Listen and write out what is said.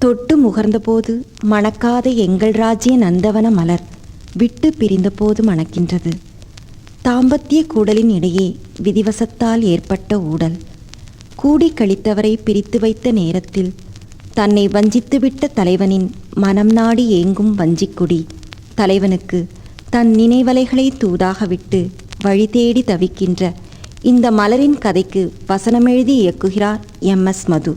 தொட்டு முகர்ந்தபோது மணக்காத எங்கள் ராஜ்ய நந்தவன மலர் விட்டு பிரிந்தபோது மணக்கின்றது. தாம்பத்திய கூடலின் இடையே விதிவசத்தால் ஏற்பட்ட ஊடல். கூடி கழித்தவரை பிரித்து வைத்த நேரத்தில் தன்னை வஞ்சித்துவிட்ட தலைவனின் மனம் நாடி ஏங்கும் வஞ்சிக்குடி தலைவனுக்கு தன் நினைவலைகளை தூதாக விட்டு வழி தேடி தவிக்கின்ற இந்த மலரின் கதைக்கு வசனமெழுதி இயக்குகிறார் எம். எஸ். மது.